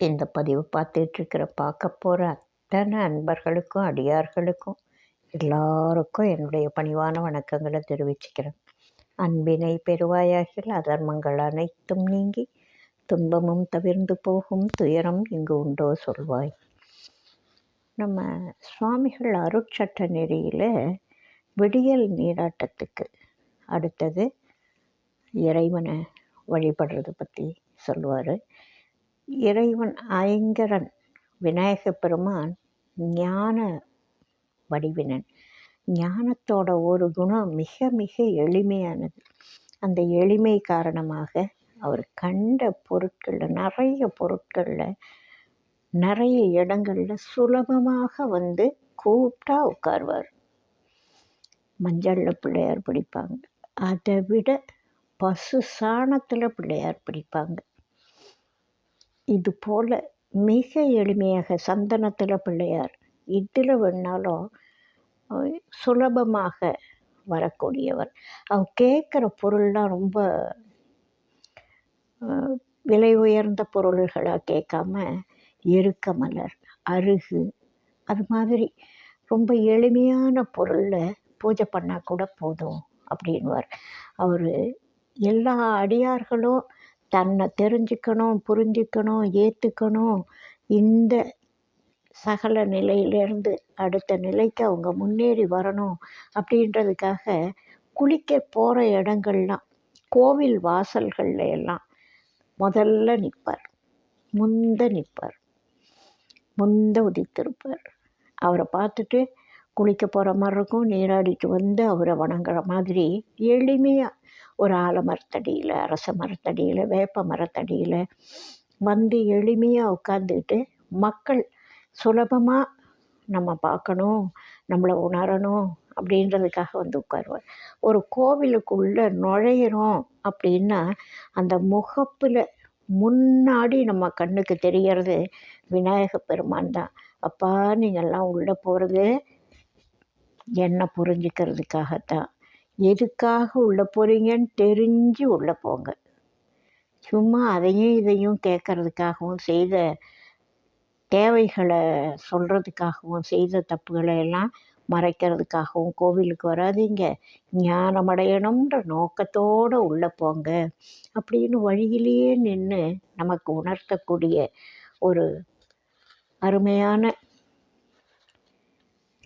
இந்த பதிவு பார்த்துட்ருக்கிற பார்க்க போகிற அத்தனை அன்பர்களுக்கும் அடியார்களுக்கும் எல்லாருக்கும் என்னுடைய பணிவான வணக்கங்களை தெரிவிச்சுக்கிறேன். அன்பினை பெருவாயாகில் அதர்மங்கள் அனைத்தும் நீங்கி துன்பமும் தவிர்ந்து போகும் துயரம் இங்கு உண்டோ சொல்வாய். நம்ம சுவாமிகள் அருட்சட்ட நெறியில் விடியல் நீராட்டத்துக்கு அடுத்தது இறைவனை வழிபடுறது பற்றி சொல்லுவார். இறைவன் ஐங்கரன் விநாயக பெருமான் ஞான வடிவினன். ஞானத்தோட ஒரு குணம் மிக மிக எளிமையானது. அந்த எளிமை காரணமாக அவர் கண்ட பொருட்களில் நிறைய பொருட்களில் நிறைய இடங்களில் சுலபமாக வந்து கூப்பிட்டா உட்காருவார். மஞ்சளில் பிள்ளையார் பிடிப்பாங்க. அதை விட பசு சாணத்தில் பிள்ளையார் பிடிப்பாங்க. இது போல் மிக எளிமையாக சந்தனத்தில் பிள்ளையார் இதில் வேணாலும் சுலபமாக வரக்கூடியவர். அவர் கேட்குற பொருள்லாம் ரொம்ப விலை உயர்ந்த பொருள்களாக கேட்காம எருக்க மலர் அருகு அது மாதிரி ரொம்ப எளிமையான பொருளில் பூஜை பண்ணால் கூட போதும் அப்படின்வார் அவர் எல்லா அடியார்களும் தன்னை தெரிஞ்சுக்கணும் புரிஞ்சுக்கணும் ஏற்றுக்கணும் இந்த சகல நிலையிலேருந்து அடுத்த நிலைக்கு அவங்க முன்னேறி வரணும் அப்படின்றதுக்காக குளிக்க போகிற இடங்கள்லாம் கோவில் வாசல்கள்ல எல்லாம் முதல்ல நிற்பார் முந்த நிற்பார் முந்த உதித்திருப்பார். அவரை பார்த்துட்டு குளிக்க போகிற மாதிரி இருக்கும் நீராடிட்டு வந்து அவரை வணங்குற மாதிரி எளிமையாக ஒரு ஆலமரத்தடியில் அரச மரத்தடியில் வேப்ப மரத்தடியில் வந்து எளிமையாக உட்காந்துக்கிட்டு மக்கள் சுலபமாக நம்ம பார்க்கணும் நம்மளை உணரணும் அப்படின்றதுக்காக வந்து உட்காருவார் ஒரு கோவிலுக்குள்ளே நுழையிறோம் அப்படின்னா அந்த முகப்பில் முன்னாடி நம்ம கண்ணுக்கு தெரிகிறது விநாயக பெருமான் தான். அப்பா நீங்கள்லாம் உள்ளே போகிறது என்னை புரிஞ்சுக்கிறதுக்காகத்தான். எதுக்காக உள்ளே போகிறீங்கன்னு தெரிஞ்சு உள்ளே போங்க. சும்மா அதையும் இதையும் கேட்குறதுக்காகவும் செய்த தேவைகளை சொல்கிறதுக்காகவும் செய்த தப்புகளை எல்லாம் மறைக்கிறதுக்காகவும் கோவிலுக்கு வராதிங்க. ஞானமடையணுன்ற நோக்கத்தோடு உள்ளே போங்க. அப்படின்னு வழியிலேயே நின்று நமக்கு உணர்த்தக்கூடிய ஒரு அருமையான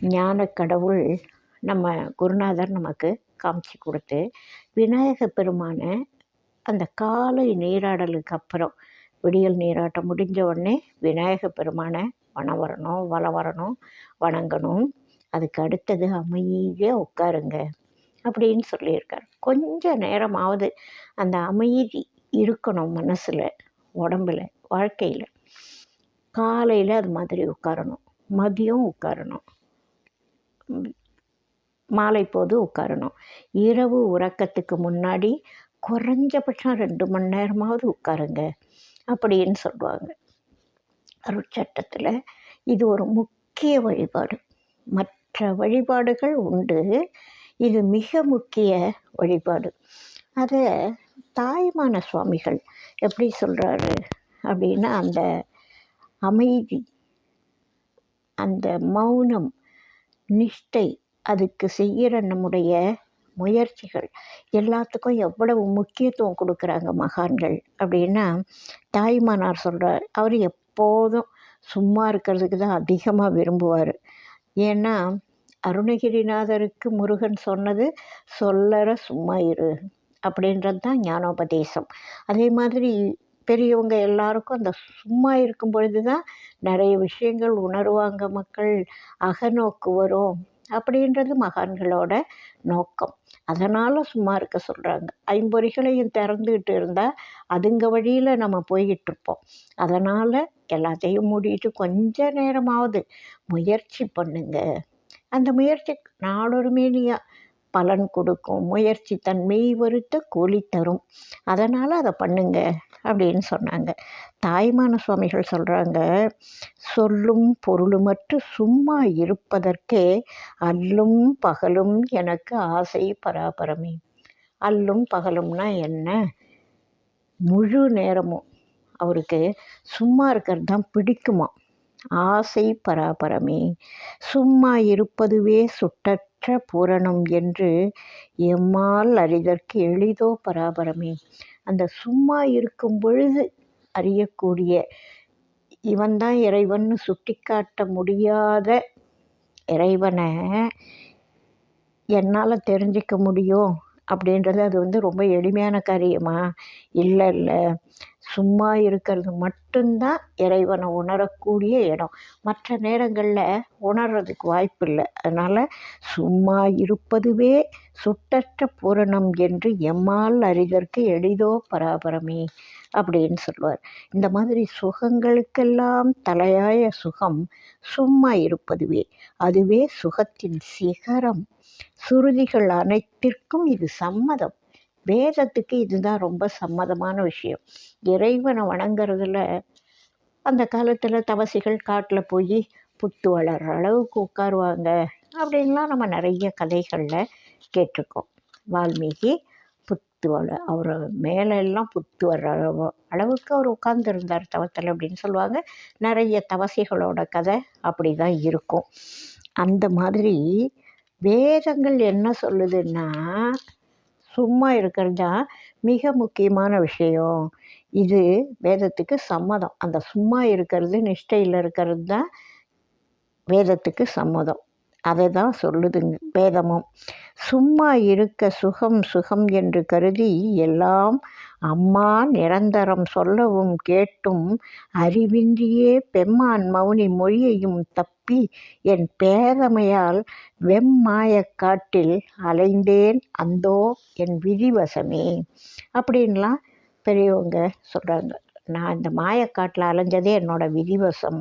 ஞான கடவுள் நம்ம குருநாதர் நமக்கு காமிச்சு கொடுத்து விநாயக பெருமானை அந்த காலை நீராடலுக்கு அப்புறம் விடியல் நீராட்டம் முடிஞ்ச உடனே விநாயக பெருமானை வனம் வரணும் வலம் வரணும் வணங்கணும். அதுக்கு அடுத்தது அமைதியாக உட்காருங்க அப்படின்னு சொல்லியிருக்கார். கொஞ்ச நேரமாவது அந்த அமைதி இருக்கணும் மனசில் உடம்பில் வாழ்க்கையில். காலையில் அது மாதிரி உட்காரணும் மதியம் உட்காரணும். மாலை போது உட்காரணும். இரவு உறக்கத்துக்கு முன்னாடி குறைஞ்சபட்சம் ரெண்டு மணி நேரமாவது உட்காருங்க. அப்படின்னு சொல்லுவாங்க. அருட்சட்டத்தில் இது ஒரு முக்கிய வழிபாடு. மற்ற வழிபாடுகள் உண்டு. இது மிக முக்கிய வழிபாடு. அதை தாய்மான சுவாமிகள் எப்படி சொல்கிறாரு அப்படின்னா அந்த அமைதி அந்த மௌனம் நிஷ்டை அதுக்கு செய்கிற நம்முடைய முயற்சிகள் எல்லாத்துக்கும் எவ்வளவு முக்கியத்துவம் கொடுக்குறாங்க மகான்கள் அப்படின்னா தாய்மானார் சொல்கிறார் அவர் எப்போதும் சும்மா இருக்கிறதுக்கு தான் அதிகமாக விரும்புவார். ஏன்னா அருணகிரிநாதருக்கு முருகன் சொன்னது சொல்லற சும்மா இரு அப்படின்றது தான் ஞானோபதேசம். அதே மாதிரி பெரியவங்க எல்லாருக்கும் அந்த சும்மா இருக்கும் பொழுது தான் நிறைய விஷயங்கள் உணர்வாங்க மக்கள் அகநோக்கு வரும். அப்படின்றது மகான்களோட நோக்கம். அதனால் சும்மா இருக்க சொல்கிறாங்க ஐம்பொறிகளையும் திறந்துக்கிட்டு இருந்தால் அதுங்க வழியில் நம்ம போய்கிட்டு இருப்போம். அதனால் எல்லாத்தையும் மூடிட்டு கொஞ்ச நேரமாவது முயற்சி பண்ணுங்க. அந்த முயற்சி நாளொருமே மேனியாக பலன் கொடுக்கும். முயற்சி தன்மை மெய் வருத்த கூலி தரும். அதனால் அதை பண்ணுங்கள் அப்படின்னு சொன்னாங்க. தாய்மான சுவாமிகள் சொல்கிறாங்க சொல்லும் பொருளுமற்று சும்மா இருப்பதற்கே அல்லும் பகலும் எனக்கு ஆசை பராபரமே. அல்லும் பகலும்னா என்ன? முழு நேரமும். அவருக்கு சும்மா இருக்கிறது தான் பிடிக்குமா? ஆசை பராபரமே. சும்மா இருப்பதுவே சுட்டற்ற பூரணம் என்று எம்மால் அறிதற்கு எளிதோ பராபரமே. அந்த சும்மா இருக்கும் பொழுது அறியக்கூடிய இவன்தான் இறைவன்னு சுட்டிக்காட்ட முடியாத இறைவனை என்னால் தெரிஞ்சிக்க முடியும் அப்படின்றது அது வந்து ரொம்ப எளிமையான காரியமா? இல்லை இல்லை. சும்மா இருக்கிறது மட்டும்தான் இறைவனை உணரக்கூடிய இடம். மற்ற நேரங்களில் உணர்றதுக்கு வாய்ப்பு இல்லை. அதனால் சும்மா இருப்பதுவே சுட்டற்ற பூரணம் என்று எம்மால் அறிதற்கு எளிதோ பராபரமே அப்படின்னு சொல்லுவார். இந்த மாதிரி சுகங்களுக்கெல்லாம் தலையாய சுகம் சும்மா இருப்பதுவே. அதுவே சுகத்தின் சிகரம். சுருதிகள் அனைத்திற்கும் இது சம்மதம். வேதத்துக்கு இதுதான் ரொம்ப சம்மதமான விஷயம். இறைவனை வணங்குறதுல அந்த காலத்தில் தவசிகள் காட்டில் போய் புத்து வளர்கிற அளவுக்கு உட்காருவாங்க அப்படின்லாம் நம்ம நிறைய கதைகளில் கேட்டிருக்கோம். வால்மீகி புத்து வள அவர் மேலே எல்லாம் புத்து வர்ற அளவு அளவுக்கு அவர் உட்கார்ந்துருந்தார் தவத்தில் அப்படின்னு சொல்லுவாங்க. நிறைய தவசிகளோட கதை அப்படி தான் இருக்கும். அந்த மாதிரி வேதங்கள் என்ன சொல்லுதுன்னா சும்மா இருக்கிறது தான் மிக முக்கியமான விஷயம். இது வேதத்துக்கு சம்மதம். அந்த சும்மா இருக்கிறது நிஷ்டையில் இருக்கிறது தான் வேதத்துக்கு சம்மதம். அதை தான் சொல்லுதுங்க. வேதமும் சும்மா இருக்க சுகம் சுகம் என்று கருதி எல்லாம் அம்மா நிரந்தரம் சொல்லவும் கேட்டும் அறிவின்றியே பெம்மான் மௌனி மொழியையும் தப்பி என் பேதமையால் வெம்மாயக்காட்டில் அலைந்தேன். அந்தோ என் விதிவசமே. அப்படின்லாம் பெரியவங்க சொல்கிறாங்க நான் இந்த மாயக்காட்டில் அலைஞ்சதே என்னோடய விதிவசம்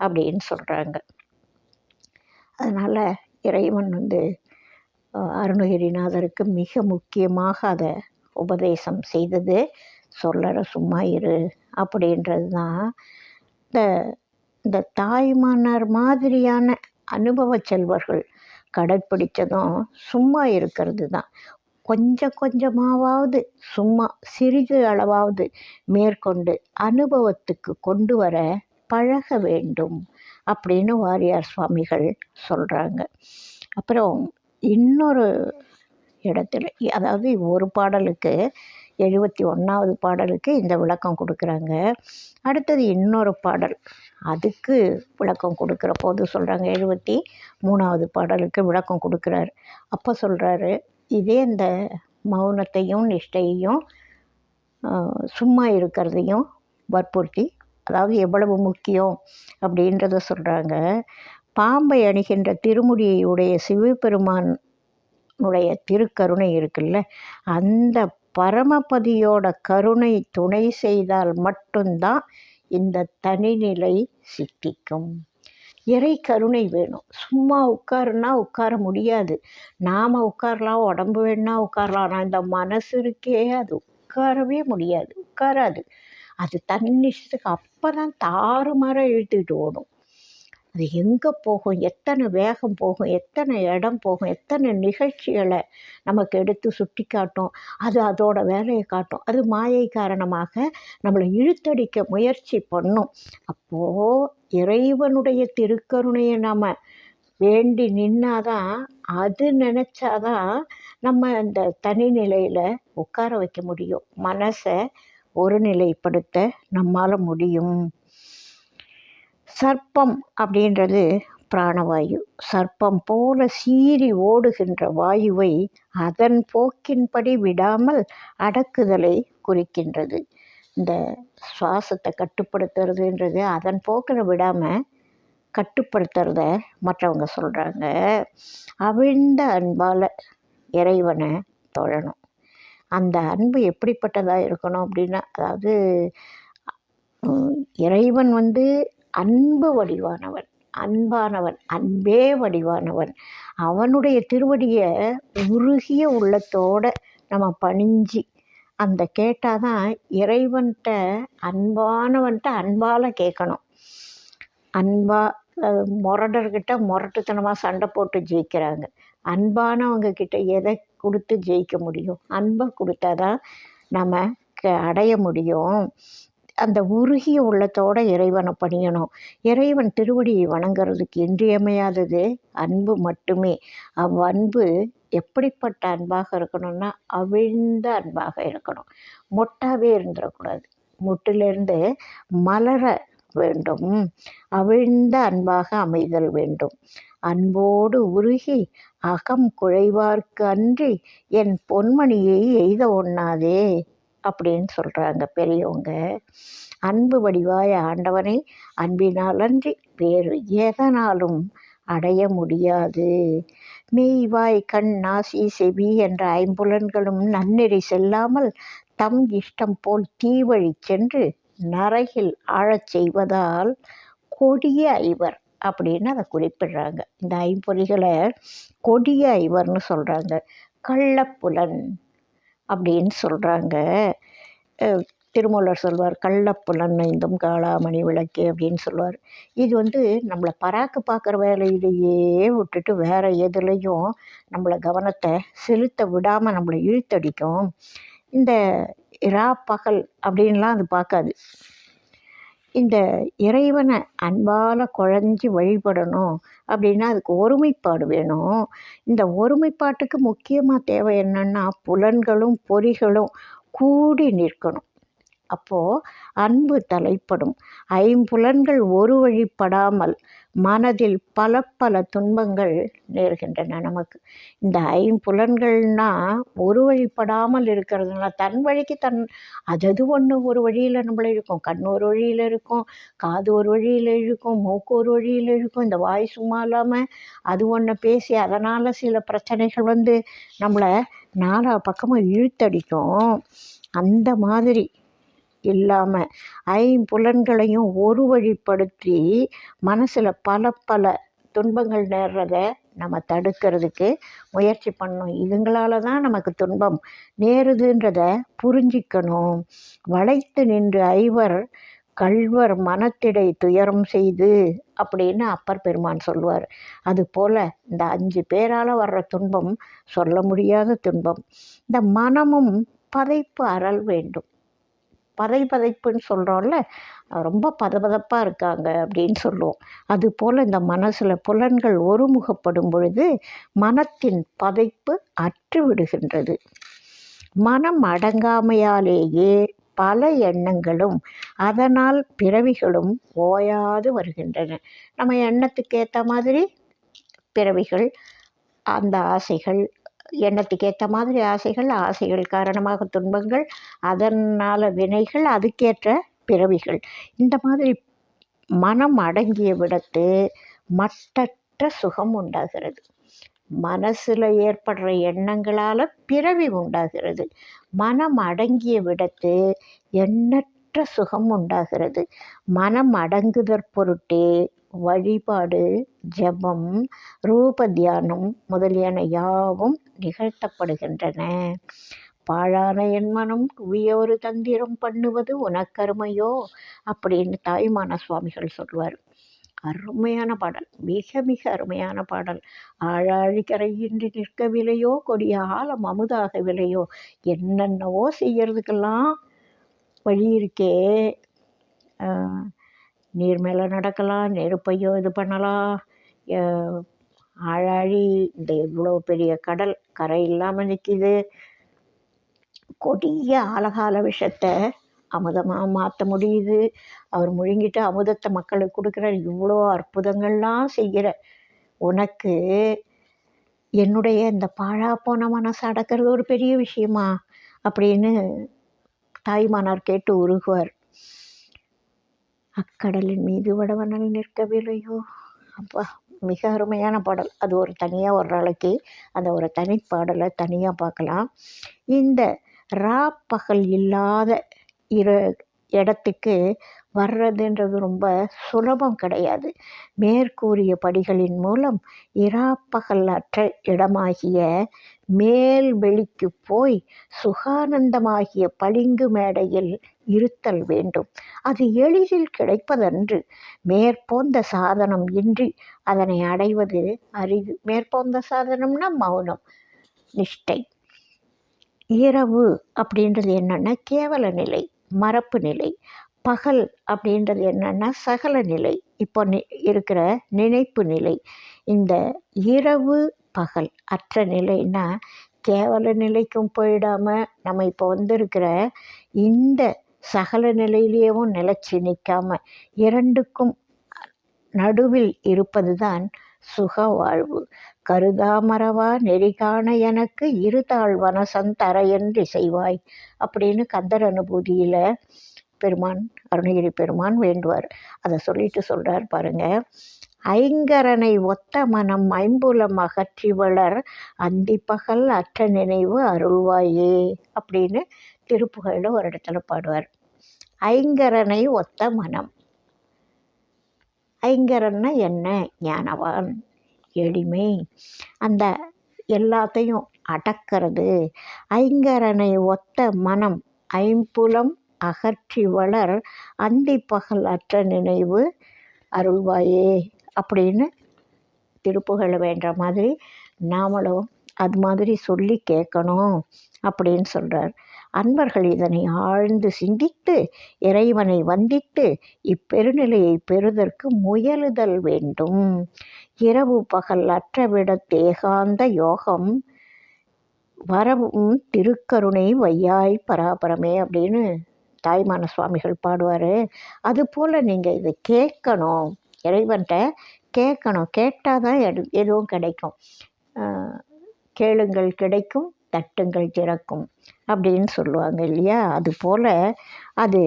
அப்படின்னு சொல்கிறாங்க அதனால் இறைவன் வந்து அருணகிரிநாதருக்கு மிக முக்கியமாக அதை உபதேசம் செய்தது. சொல்லற சும்மா இரு அப்படின்றது தான். இந்த இந்த தாய்மானார் மாதிரியான அனுபவ செல்வர்கள் கடைப்பிடிச்சதும் சும்மா இருக்கிறது தான். கொஞ்சம் கொஞ்சமாவது சும்மா சிறிது அளவாவது மேற்கொண்டு அனுபவத்துக்கு கொண்டு வர பழக வேண்டும். அப்படின்னு வாரியார் சுவாமிகள் சொல்கிறாங்க அப்புறம் இன்னொரு இடத்துல அதாவது ஒரு பாடலுக்கு எழுபத்தி ஒன்றாவது பாடலுக்கு இந்த விளக்கம் கொடுக்குறாங்க. அடுத்தது இன்னொரு பாடல் அதுக்கு விளக்கம் கொடுக்குற போது சொல்கிறாங்க எழுபத்தி மூணாவது பாடலுக்கு விளக்கம் கொடுக்குறாரு. அப்போ சொல்கிறாரு இதே இந்த மௌனத்தையும் நிஷ்டையையும் சும்மா இருக்கிறதையும் வற்புறுத்தி அதாவது எவ்வளவு முக்கியம் அப்படின்றத சொல்கிறாங்க பாம்பை அணிகின்ற திருமுடியை உடைய சிவபெருமானுடைய திருக்கருணை இருக்குல்ல அந்த பரமபதியோட கருணை துணை செய்தால் மட்டும்தான் இந்த தனிநிலை சித்திக்கும். இறை கருணை வேணும். சும்மா உட்காருனா உட்கார முடியாது. நாம் உட்காரலாம் உடம்பு வேணா உட்காரலாம். ஆனால் இந்த மனசு இருக்கே அது உட்காரவே முடியாது. உட்காராது. அது தன்னிஷத்துக்கு அப்போ தான் தாறுமாற இழுத்துக்கிட்டு ஓடும். அது எங்கே போகும்? எத்தனை வேகம் போகும்? எத்தனை இடம் போகும்? எத்தனை நிகழ்ச்சிகளை நமக்கு எடுத்து சுட்டி காட்டும் அது அதோட வேலையை காட்டும். அது மாயை காரணமாக நம்மளை இழுத்தடிக்க முயற்சி பண்ணும். அப்போது இறைவனுடைய திருக்கருணையை நம்ம வேண்டி நின்னாதான் அது நினச்சாதான் நம்ம இந்த தனி நிலையில் உட்கார வைக்க முடியும். மனசை ஒருநிலைப்படுத்த நம்மால் முடியும். சர்ப்பம் அப்படின்றது பிராணவாயு. சர்ப்பம் போல சீறி ஓடுகின்ற வாயுவை அதன் போக்கின்படி விடாமல் அடக்குதலை குறிக்கின்றது. இந்த சுவாசத்தை கட்டுப்படுத்துறதுன்றது அதன் போக்கில் விடாமல் கட்டுப்படுத்துறத மற்றவங்க சொல்கிறாங்க அவிழ்ந்த அன்பால் இறைவனை தொழணும். அந்த அன்பு எப்படிப்பட்டதாக இருக்கணும் அப்படின்னா அதாவது இறைவன் வந்து அன்பு வடிவானவன் அன்பானவன் அன்பே வடிவானவன். அவனுடைய திருவடியை உருகிய உள்ளத்தோட நம்ம பணிஞ்சு அந்த கேட்டால் தான் இறைவன்கிட்ட அன்பானவன்கிட்ட அன்பால் கேட்கணும் அன்பா முரடர்கிட்ட முரட்டுத்தனமாக சண்டை போட்டு ஜெயிக்கிறாங்க. அன்பானவங்க கிட்ட எதை கொடுத்து ஜெயிக்க முடியும்? அன்பை கொடுத்தாதான் நம்ம க- அடைய முடியும். அந்த உருகிய உள்ளத்தோட இறைவனை பணியணும். இறைவன் திருவடியை வணங்குறதுக்கு இன்றியமையாதது அன்பு மட்டுமே. அவ்வன்பு எப்படிப்பட்ட அன்பாக இருக்கணும்னா அவிழ்ந்த அன்பாக இருக்கணும். மொட்டாவே இருந்துடக்கூடாது மொட்டிலேருந்து மலர வேண்டும். அவிழ்ந்த அன்பாக அமைதல் வேண்டும். அன்போடு உருகி அகம் குழைவார்க்கு அன்றி என் பொன்மணியை எய்த ஒண்ணாதே அப்படின்னு சொல்கிறாங்க பெரியவங்க. அன்பு வடிவாய ஆண்டவனை அன்பினால் அன்றி வேறு எதனாலும் அடைய முடியாது. மெய்வாய் கண் நாசி செவி என்ற ஐம்புலன்களும் நன்னெறி செல்லாமல் தம் இஷ்டம் போல் தீவழி சென்று நரகில் ஆழச் செய்வதால் கொடிய ஐவர் அப்படின்னு அதை குறிப்பிடுறாங்க. இந்த ஐம்பொறிகளை கொடிய ஐவர்னு சொல்கிறாங்க கள்ளப்புலன் அப்படின்னு சொல்கிறாங்க திருமூலர் சொல்வார் கள்ளப்புலன் ஐந்தும் காளாமணி விளக்கு அப்படின்னு சொல்லுவார் இது வந்து நம்மளை பராக்கு பார்க்குற வேலையிலேயே விட்டுட்டு வேறு எதுலேயும் நம்மளை கவனத்தை செலுத்த விடாமல் நம்மளை இழுத்தடிக்கும். இந்த இரா பகல் அப்படின்லாம் அது பார்க்காது. இந்த இறைவனை அன்பால் குழஞ்சி வழிபடணும் அப்படின்னா அதுக்கு ஒருமைப்பாடு வேணும். இந்த ஒருமைப்பாட்டுக்கு முக்கியமாக தேவை என்னென்னா புலன்களும் பொறிகளும் கூடி நிற்கணும். அப்போது அன்பு தலைப்படும். ஐம்புலன்கள் ஒரு வழிப்படாமல் மனதில் பல பல துன்பங்கள் நேர்கின்றன நமக்கு. இந்த ஐம்புலன்கள்னால் ஒரு வழிப்படாமல் இருக்கிறதுனால தன் வழிக்கு தன் அதது ஒன்று ஒரு வழியில் நம்மளை இருக்கும் கண் ஒரு வழியில் இருக்கும் காது ஒரு வழியில் இருக்கும் மூக்கு ஒரு வழியில் இருக்கும் இந்த வாய் சும்மா இல்லாமல் அது ஒன்று பேசி அதனால் சில பிரச்சனைகள் வந்து நம்மளை நாலா பக்கமும் இழுத்தடிக்கும். அந்த மாதிரி இல்லாமல் ஐம்புலன்களையும் ஒரு வழிப்படுத்தி மனசில் பல பல துன்பங்கள் நேர்றத நம்ம தடுக்கிறதுக்கு முயற்சி பண்ணணும். இதுங்களால தான் நமக்கு துன்பம் நேருதுன்றத புரிஞ்சிக்கணும். வளைத்து நின்று ஐவர் கள்வர் மனத்திடை துயரம் செய்து அப்படின்னு அப்பர் பெருமான் சொல்லுவார். அதுபோல் இந்த அஞ்சு பேரால் வர்ற துன்பம் சொல்ல முடியாத துன்பம். இந்த மனமும் பதைப்பு அறல் வேண்டும். பதை பதைப்புன்னு சொல்கிறோம்ல ரொம்ப பதபதப்பாக இருக்காங்க அப்படின்னு சொல்லுவோம். அதுபோல் இந்த மனசில் புலன்கள் ஒருமுகப்படும் பொழுது மனத்தின் பதைப்பு அற்று விடுகின்றது. மனம் அடங்காமையாலேயே பல எண்ணங்களும் அதனால் பிறவிகளும் ஓயாது வருகின்றன. நம்ம எண்ணத்துக்கு ஏற்ற மாதிரி பிறவிகள் அந்த ஆசைகள் எண்ணத்துக்கு ஏற்ற மாதிரி ஆசைகள் ஆசைகள் காரணமாக துன்பங்கள் அதனால் வினைகள் அதுக்கேற்ற பிறவிகள். இந்த மாதிரி மனம் அடங்கிய விடத்து மட்டற்ற சுகம் உண்டாகிறது. மனசில் ஏற்படுற எண்ணங்களால் பிறவி உண்டாகிறது. மனம் அடங்கிய விடத்து எண்ணற்ற சுகம் உண்டாகிறது. மனம் அடங்குதற் பொருட்டே வழிபாடு ஜபம் ரூப தியானம் முதலியன யாவும் நிகழ்த்தப்படுகின்றன. பாழான என் மனம் குவியோரு தந்திரம் பண்ணுவது உனக்கருமையோ? அப்படின்னு தாய்மான சுவாமிகள் சொல்வார் அருமையான பாடல். மிக மிக அருமையான பாடல். ஆழாழி கரையின்றி நிற்கவில்லையோ கொடிய ஆழம் அமுதாகவில்லையோ என்னென்னவோ செய்யறதுக்கெல்லாம் வழி இருக்கே. நீர் மேலே நடக்கலாம் நெருப்பையோ இது பண்ணலாம் ஆழாழி இந்த இவ்வளோ பெரிய கடல் கரை இல்லாமல் நிற்கிது கொடிய ஆலகால விஷத்தை அமுதமாக மாற்ற முடியுது. அவர் முழுங்கிட்டு அமுதத்தை மக்களுக்கு கொடுக்குறார். இவ்வளோ அற்புதங்கள்லாம் செய்கிற உனக்கு என்னுடைய இந்த பாழா போன மனசை அடக்கிறது ஒரு பெரிய விஷயமா? அப்படின்னு தாய்மானார் கேட்டு உருகுவார். அக்கடலின் மீது வடவனல் நிற்கவில்லையோ? அப்பா மிக அருமையான பாடல். அது ஒரு தனியாக ஒரு நாளைக்கு அந்த ஒரு தனிப்பாடலை தனியாக பார்க்கலாம். இந்த ரா பகல் இல்லாத இரு இடத்துக்கு வர்றதுன்றது ரொம்ப சுலபம் கிடையாது. மேற்கூறிய படிகளின் மூலம் இராப்பகல் அற்ற இடமாகிய மேல் வெளிக்கு போய் சுகானந்தமாகிய பளிங்கு மேடையில் இருத்தல் வேண்டும். அது எளிதில் கிடைப்பதன்று மேற்போந்த சாதனம் இன்றி அதனை அடைவது அரிது. மேற்போந்த சாதனம்னா மௌனம் நிஷ்டை. இரவு அப்படின்றது என்னென்னா கேவல நிலை மரப்பு நிலை. பகல் அப்படின்றது என்னென்னா சகல நிலை. இப்போ நி இருக்கிற நினைப்பு நிலை. இந்த இரவு பகல் அற்ற நிலைன்னா கேவல நிலைக்கும் போயிடாம நம்ம இப்போ வந்திருக்கிற இந்த சகல நிலையிலேயும் நிலச்சி நிற்காம இரண்டுக்கும் நடுவில் இருப்பது தான் சுக வாழ்வு கருதாமரவா நெறிகாண எனக்கு இருதாள் வனசம் தரையன்றி செய்வாய் அப்படின்னு கந்தர் அனுபூதியில் பெருமான் அருணகிரி பெருமான் வேண்டுவார். அதை சொல்லிட்டு சொல்கிறார் பாருங்க. ஐங்கரனை ஒத்த மனம் ஐம்புலம் அகற்றி வளர் அந்திப்பகல் அற்ற நினைவு அருள்வாயே அப்படின்னு திருப்புகழில் ஒரு இடத்துல பாடுவார். ஐங்கரனை ஒத்த மனம். ஐங்கரன்னா என்ன? ஞானவான். எளிமை. அந்த எல்லாத்தையும் அடக்கிறது. ஐங்கரனை ஒத்த மனம். ஐம்புலம் அகற்றி வளர். அந்தி பகல் அற்ற நினைவு அருள்வாயே அப்படின்னு திருப்புகழ வேண்ட மாதிரி நாமளும் அது மாதிரி சொல்லி கேட்கணும் அப்படின்னு சொல்கிறார் அன்பர்கள் இதனை ஆழ்ந்து சிந்தித்து இறைவனை வந்தித்து இப்பெருநிலையை பெறுதற்கு முயலுதல் வேண்டும். இரவு பகல் அற்றவிட தேகாந்த யோகம் வரவும் திருக்கருணை வையாய் பராபரமே அப்படின்னு தாய்மான சுவாமிகள் பாடுவார். அதுபோல் நீங்கள் இதை கேட்கணும். இறைவன்கிட்ட கேட்கணும். கேட்டால் தான் எது எதுவும் கிடைக்கும். கேளுங்கள் கிடைக்கும் தட்டுங்கள் திறக்கும். அப்படின்னு சொல்லுவாங்க இல்லையா? அதுபோல் அது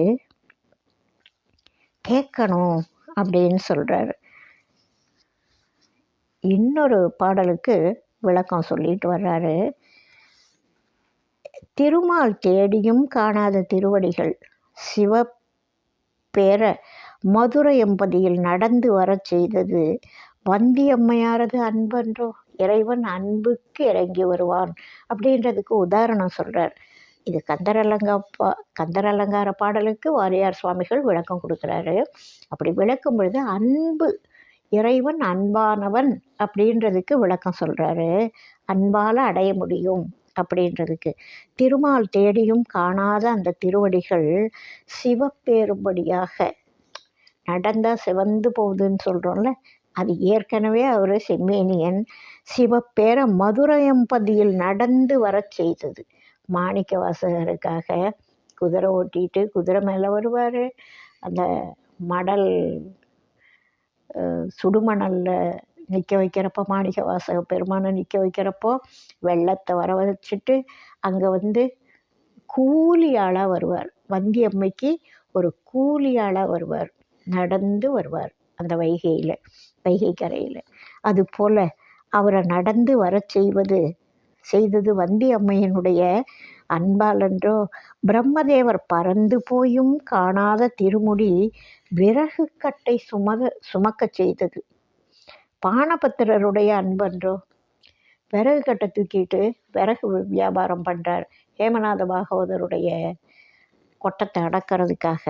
கேட்கணும் அப்படின்னு சொல்கிறாரு இன்னொரு பாடலுக்கு விளக்கம் சொல்லிட்டு வர்றாரு. திருமால் தேடியும் காணாத திருவடிகள் சிவ பேர மதுரை எம்பதியில் நடந்து வரச் செய்தது வந்தியம்மையாரது அன்பன்றோ இறைவன் அன்புக்கு இறங்கி வருவான் அப்படின்றதுக்கு உதாரணம் சொல்கிறார் இது கந்தரலங்கா பா கந்தரலங்கார பாடலுக்கு வாரியார் சுவாமிகள் விளக்கம் கொடுக்குறாரு அப்படி விளக்கும் பொழுது அன்பு இறைவன் அன்பானவன் அப்படின்றதுக்கு விளக்கம் சொல்கிறாரு அன்பால் அடைய முடியும் அப்படின்றதுக்கு. திருமால் தேடியும் காணாத அந்த திருவடிகள் சிவப்பேறும்படியாக நடந்தால் சிவந்து போகுதுன்னு சொல்கிறோம்ல அது ஏற்கனவே அவர் செம்மேனியன். சிவப்பேர மதுரையம்பதியில் நடந்து வர செய்தது. மாணிக்க வாசகருக்காக குதிரை ஓட்டிட்டு குதிரை மேலே வருவார். அந்த மடல் சுடுமணலில் நிற்க வைக்கிறப்போ மாணிக்க வாசக பெருமானை நிற்க வைக்கிறப்போ வெள்ளத்தை வர வச்சுட்டு அங்கே வந்து கூலி ஆளாக வருவார். வந்தியம்மைக்கு ஒரு கூலி ஆளாக வருவார். நடந்து வருவார் அந்த வைகையில் வைகை கரையில் அதுபோல் அவரை நடந்து வர செய்வது செய்தது வந்தி அம்மையினுடைய அன்பாலன்றோ பிரம்மதேவர் பறந்து போயும் காணாத திருமுடி விறகு கட்டை சுமத சுமக்கச் செய்தது. பானபத்திரருடைய அன்பன்றோ விறகு கட்டை தூக்கிட்டு விறகு வியாபாரம் பண்ணுறார் ஹேமநாத பாகவதருடைய கொட்டத்தை அடக்கிறதுக்காக.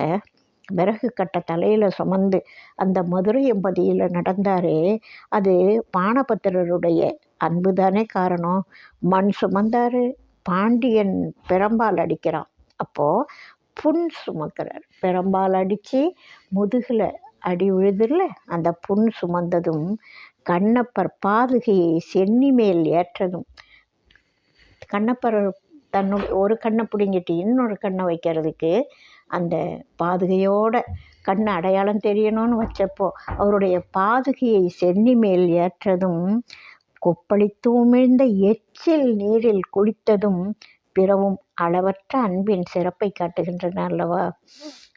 விறகு கட்டை தலையில் சுமந்து அந்த மதுரை எம்பதியில் நடந்தாரே அது பானபத்திரருடைய அன்பு தானே காரணம். மண் சுமந்தார் பாண்டியன் பெரம்பால் அடிக்கிறான். அப்போது புண் சுமக்கிறார். பெரம்பால் அடித்து முதுகில் அடி விழுதுல அந்த புண் சுமந்ததும் கண்ணப்பர் பாதுகையை சென்னி மேல் ஏற்றதும். கண்ணப்பர் தன்னுடைய ஒரு கண்ணை பிடுங்கிட்டு இன்னொரு கண்ணை வைக்கிறதுக்கு அந்த பாதுகையோட கண் அடையாளம் தெரியணும்னு வச்சப்போ அவருடைய பாதுகையை சென்னி மேல் ஏற்றதும் கொப்பளித்து உமிழ்ந்த எச்சில் நீரில் குளித்ததும் பிறவும் அளவற்ற அன்பின் சிறப்பை காட்டுகின்றன அல்லவா?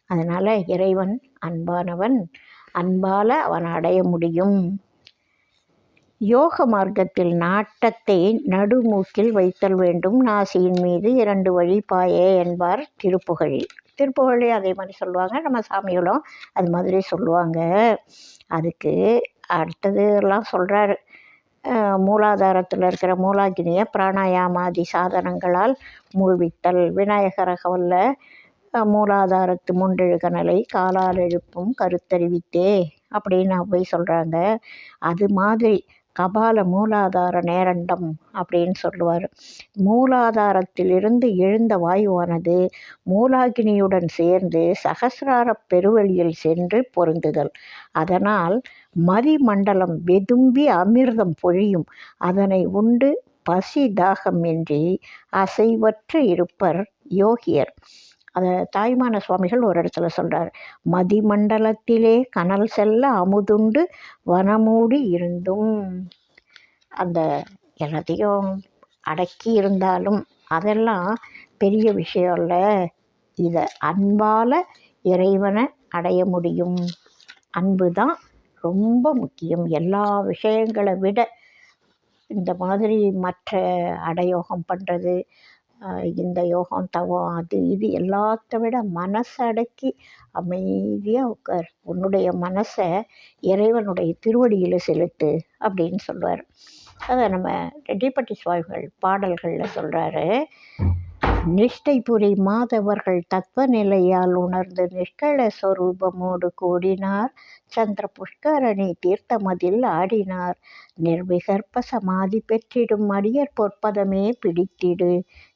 அதனால் இறைவன் அன்பானவன் அன்பால் அவன் அடைய முடியும். யோக மார்க்கத்தில் நாட்டத்தை நடுமூக்கில் வைத்தல் வேண்டும். நாசியின் மீது இரண்டு வழி பாயே என்பார் திருப்புகழி. திருப்புகழி அதே மாதிரி சொல்லுவாங்க. நம்ம சாமிகளும் அது மாதிரி சொல்லுவாங்க. அதுக்கு அடுத்தது எல்லாம் சொல்கிறாரு மூலாதாரத்தில் இருக்கிற மூலாகினியை பிராணாயாமாதி சாதனங்களால் மூழ்வித்தல். விநாயகர் அகவலில் மூலாதாரத்து முண்டெழுகனலை காலால் எழுப்பும் கருத்தறிவித்தே அப்படின்னு அவை சொல்கிறாங்க அது மாதிரி கபால மூலாதார நேரண்டம் அப்படின்னு சொல்லுவார். மூலாதாரத்திலிருந்து எழுந்த வாயுவானது மூலாகினியுடன் சேர்ந்து சகசிரார பெருவழியில் சென்று பொருந்துதல். அதனால் மதிமண்டலம் வெதும்பி அமிர்தம் பொழியும். அதனை உண்டு பசி தாகமின்றி அசைவற்று இருப்பர் யோகியர். அதை தாய்மான சுவாமிகள் ஒரு இடத்துல சொல்கிறார் மதிமண்டலத்திலே கனல் செல்ல அமுதுண்டு வனமூடி இருந்தும். அந்த எல்லாத்தையும் அடக்கி இருந்தாலும் அதெல்லாம் பெரிய விஷயம் இல்லை இதை அன்பால் இறைவனை அடைய முடியும். அன்பு தான் ரொம்ப முக்கியம். எல்லா விஷயங்களை விட இந்த மாதிரி மற்ற அடயோகம் பண்ணுறது இந்த யோகம் தவம் அது இது எல்லாத்த விட மனசை அடக்கி அமைதியாக உட்கார் உன்னுடைய மனசை இறைவனுடைய திருவடியில் செலுத்து அப்படின்னு சொல்லுவார் அதை நம்ம ரெட்டிப்பட்டி சுவாமிகள் பாடல்களில் சொல்கிறாரு நிஷ்டை புரி மாதவர்கள் தத்துவ நிலையால் உணர்ந்து நிஷ்கள சொரூபமோடு கூடினார். சந்திர புஷ்கரணி தீர்த்தமதில் ஆடினார். நிர்விகற்ப சமாதி பெற்றிடும் அடியர் பொற்பதமே பிடித்திடு.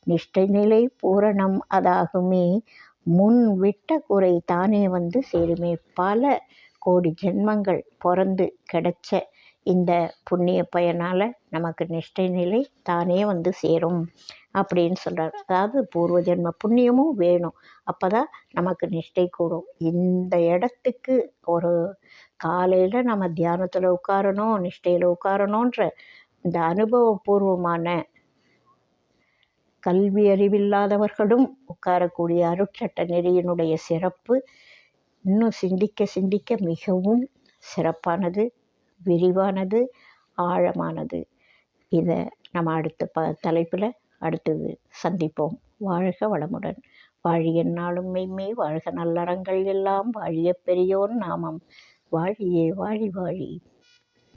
நிஷ்டை நிலை பூரணம் அதாகுமே. முன் விட்ட குறை தானே வந்து சேருமே. பல கோடி ஜென்மங்கள் பிறந்து கிடைச்ச இந்த புண்ணிய பயனால் நமக்கு நிஷ்டை நிலை தானே வந்து சேரும். அப்படின்னு சொல்கிறார் அதாவது பூர்வ ஜென்ம புண்ணியமும் வேணும். அப்போ தான் நமக்கு நிஷ்டை கூடும். இந்த இடத்துக்கு ஒரு காலையில் நம்ம தியானத்தில் உட்காரணும் நிஷ்டையில் உட்காரணுன்ற இந்த அனுபவபூர்வமான கல்வி அறிவில்லாதவர்களும் உட்காரக்கூடிய அருட்சட்ட நெறியினுடைய சிறப்பு இன்னும் சிந்திக்க சிந்திக்க மிகவும் சிறப்பானது விரிவானது ஆழமானது. இதை நம்ம அடுத்த ப தலைப்பில் அடுத்தது சந்திப்போம். வாழ்க வளமுடன். வாழிய நாளும் மெய்மே வாழ்க நல்லறங்கள் எல்லாம் வாழிய பெரியோன் நாமம். வாழியே வாழி வாழி.